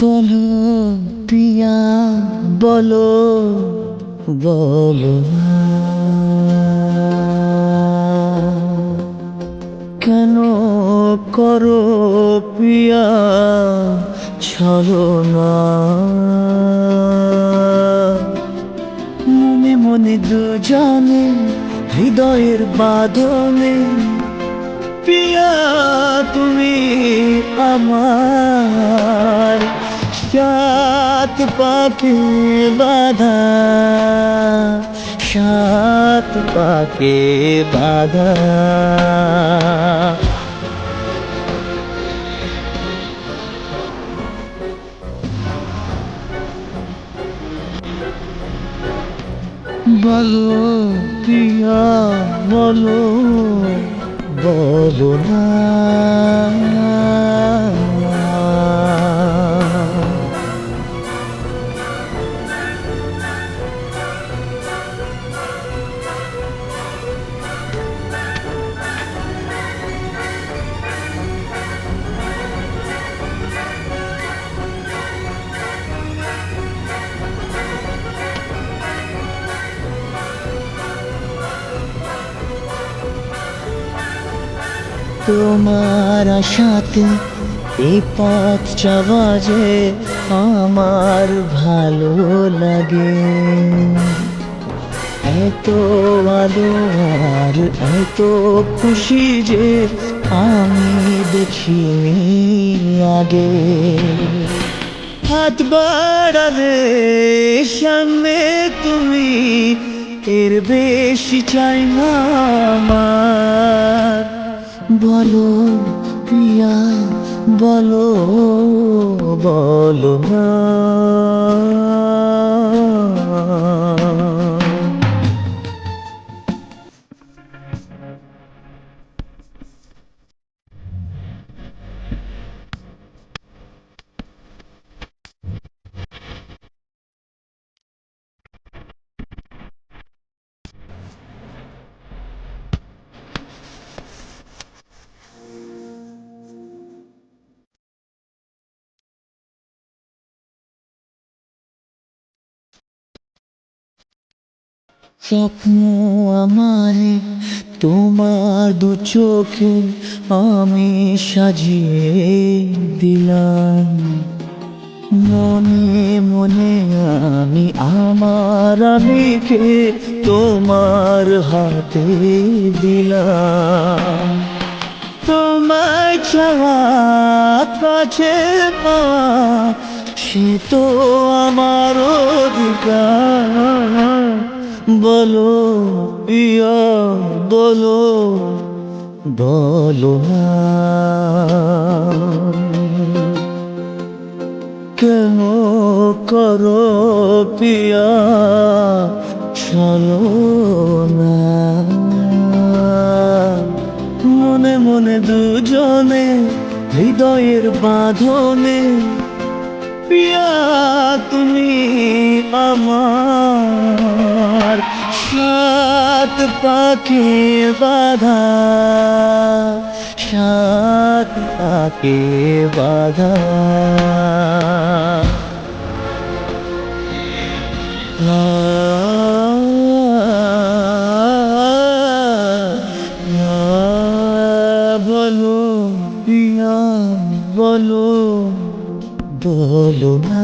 বলো পিয়া বলো বলো কেন করো পিয়া ছলো না হৃদয়ের বাঁধনে পিয়া তুমি আমার। সাত পাখি বাধা সাত পাখি বাধা। বলো পিয়া বলো বলো না। তোমার সাথে এই পথ যাওয়া যে আমার ভালো লাগে। এত আলো আর এত খুশি যে আমি দেখিনি আগে। হাত বাড়ালে সামনে তুমি, এর বেশি চাই না আমার। বলো প্রিয়া বলো বলো না স্বপ্ন আমারে, তোমার দু চোখে আমি সাজিয়ে দিলাম। মনে মনে আমি আমার আমিকে তোমার হাতে দিলাম। তোমায় ছাড়া কাছে পাওয়া সে তো আমার অধিকার। বলো ইয়া বলো বলো কেন করো পিয়া চলো না। মনে মনে দুজনে, হৃদয়ের বাঁধনে পিয়া তুমি আমার পাখি বাধা সাত পাখি বাধা। বলো বলো বলো না